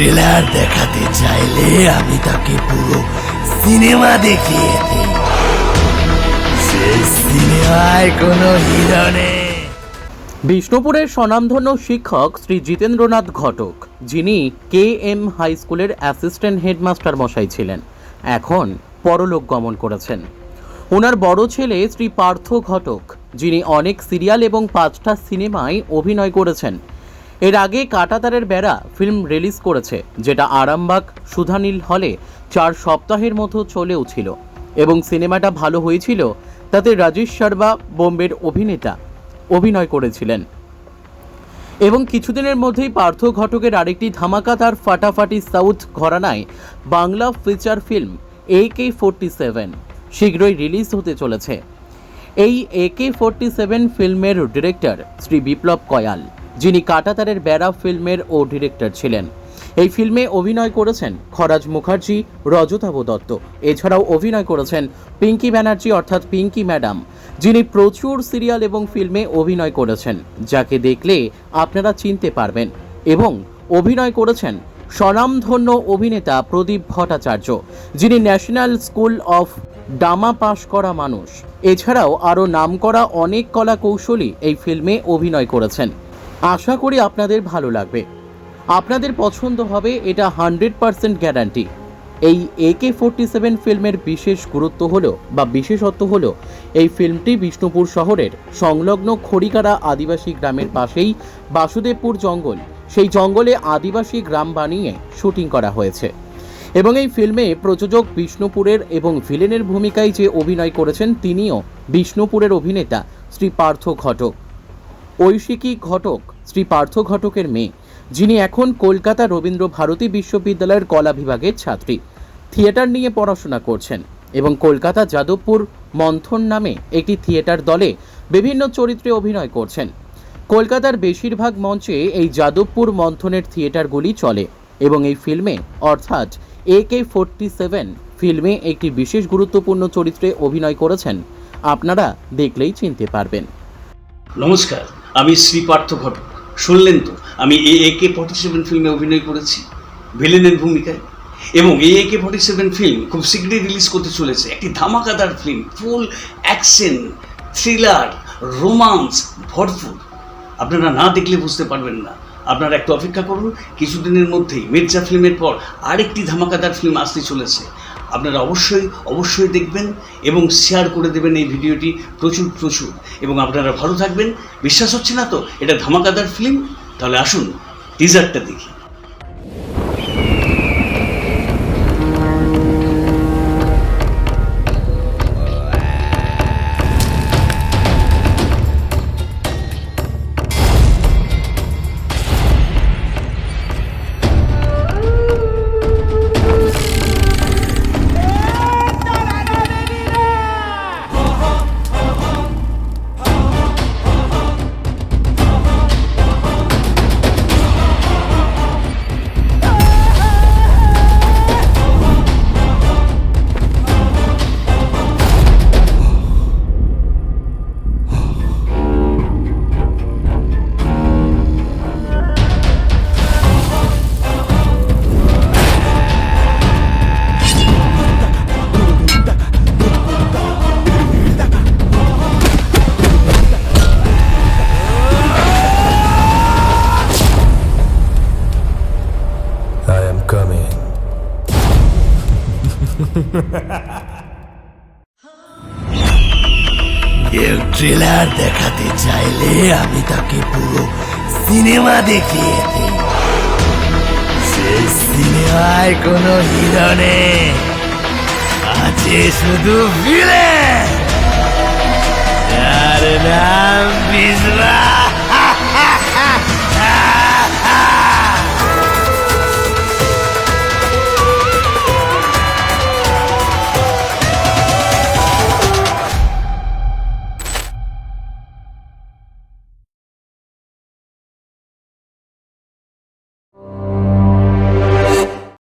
Trailer দেখাতে চাইলে আমি তাকে পুরো সিনেমা দেখিয়ে দিই। সিনেমায় কোনো হিরো নেই। বিষ্ণুপুরের স্বনামধন্য শিক্ষক শ্রী জিতেন্দ্রনাথ ঘটক, যিনি কে এম হাই স্কুলের অ্যাসিস্ট্যান্ট হেডমাস্টার মশাই ছিলেন, এখন পরলোক গমন করেছেন। ওনার বড় ছেলে শ্রী পার্থ ঘটক, যিনি অনেক সিরিয়াল এবং পাঁচটা সিনেমায় অভিনয় করেছেন এর আগে কাটাতারের বেড়া ফিল্ম রিলিজ করেছে, যেটা আরামবাগ, সুধানীল হলে চার সপ্তাহের মতো চলেও ছিল। এবং সিনেমাটা ভালো হয়েছিল, তাতে রাজেশ শর্মা বোম্বের অভিনেতা অভিনয় করেছিলেন। এবং কিছুদিনের মধ্যেই পার্থ ঘটকের আরেকটি ধামাকা তার ফাটাফাটি south ঘরানায় Bangla feature film A K forty seven শীঘ্রই রিলিজ হতে চলেছে। এই এ কে ফোরটি সেভেন ফিল্মের ডিরেক্টর শ্রী বিপ্লব কয়াল। যিনি কাটাতারের বেড়া ফিল্মের ও ডিরেক্টর ছিলেন। এই ফিল্মে অভিনয় করেছেন খরাজ মুখার্জি, রজতাভ দত্ত। এছাড়াও অভিনয় করেছেন পিঙ্কি ব্যানার্জি অর্থাৎ পিঙ্কি ম্যাডাম, যিনি প্রচুর সিরিয়াল এবং ফিল্মে অভিনয় করেছেন, যাকে দেখলে আপনারা চিনতে পারবেন। এবং অভিনয় করেছেন স্বনামধন্য অভিনেতা প্রদীপ ভট্টাচার্য, যিনি ন্যাশনাল স্কুল অফ ডামা পাশ করা মানুষ। এছাড়াও আরও নামকরা অনেক কলা কৌশলী এই ফিল্মে অভিনয় করেছেন। আশা করি আপনাদের ভালো লাগবে। আপনাদের পছন্দ হবে এটা হান্ড্রেড পার্সেন্ট গ্যারান্টি। এই একে ফোরটি সেভেন ফিল্মের বিশেষ গুরুত্ব হলো বা বিশেষত্ব হলো, এই ফিল্মটি বিষ্ণুপুর শহরের সংলগ্ন খড়িকারা আদিবাসী গ্রামের পাশেই বাসুদেবপুর জঙ্গল, সেই জঙ্গলে আদিবাসী গ্রাম বানিয়ে শুটিং করা হয়েছে। এবং এই ফিল্মে প্রযোজক বিষ্ণুপুরের এবং ভিলেনের ভূমিকায় যে অভিনয় করেছেন তিনিও বিষ্ণুপুরের অভিনেতা, শ্রী পার্থ ঘটক। ঐশিকী ঘটক, শ্রী পার্থ ঘটকের মেয়ে, যিনি এখন কলকাতা রবীন্দ্র ভারতী বিশ্ববিদ্যালয়ের কলা বিভাগের ছাত্রী। থিয়েটার নিয়ে পড়াশোনা করছেন এবং কলকাতা যাদবপুর মন্থন নামে একটি থিয়েটার দলে বিভিন্ন চরিত্রে অভিনয় করছেন। কলকাতার বেশিরভাগ মঞ্চে এই যাদবপুর মন্থনের থিয়েটারগুলি চলে এবং এই ফিল্মে, অর্থাৎ এ কে ফোরটি সেভেন ফিল্মে একটি বিশেষ গুরুত্বপূর্ণ চরিত্রে অভিনয় করেছেন। আপনারা দেখলেই চিনতে পারবেন। নমস্কার। আমি শ্রীপার্থ ঘটক। শুনলেন তো, আমি এ এ কে ফর্টি সেভেন ফিল্মে অভিনয় করেছি, ভিলেনের ভূমিকায়। এবং A A K forty seven film খুব শীঘ্রই রিলিজ করতে চলেছে। একটি ধামাকাদার film full action thriller romance ভরপুর। আপনারা না দেখলে বুঝতে পারবেন না। আপনারা একটু অপেক্ষা করুন, কিছুদিনের মধ্যেই মির্জা ফিল্মের পর আরেকটি ধামাকাদার ফিল্ম আসতে চলেছে। আপনারা অবশ্যই অবশ্যই দেখবেন এবং শেয়ার করে দেবেন এই ভিডিওটি প্রচুর প্রচুর। এবং আপনারা ভালো থাকবেন। বিশ্বাস হচ্ছে না তো? এটা ধামাকাদার ফিল্ম তাহলে আসুন টিজারটা দেখি। কেউ ট্রেলার দেখাতে চাইলে আমি তাকে পুরো সিনেমা দেখিয়ে দিই। সেই সিনেমায় কোনো হিরো আছে শুধু ভিলেন আর না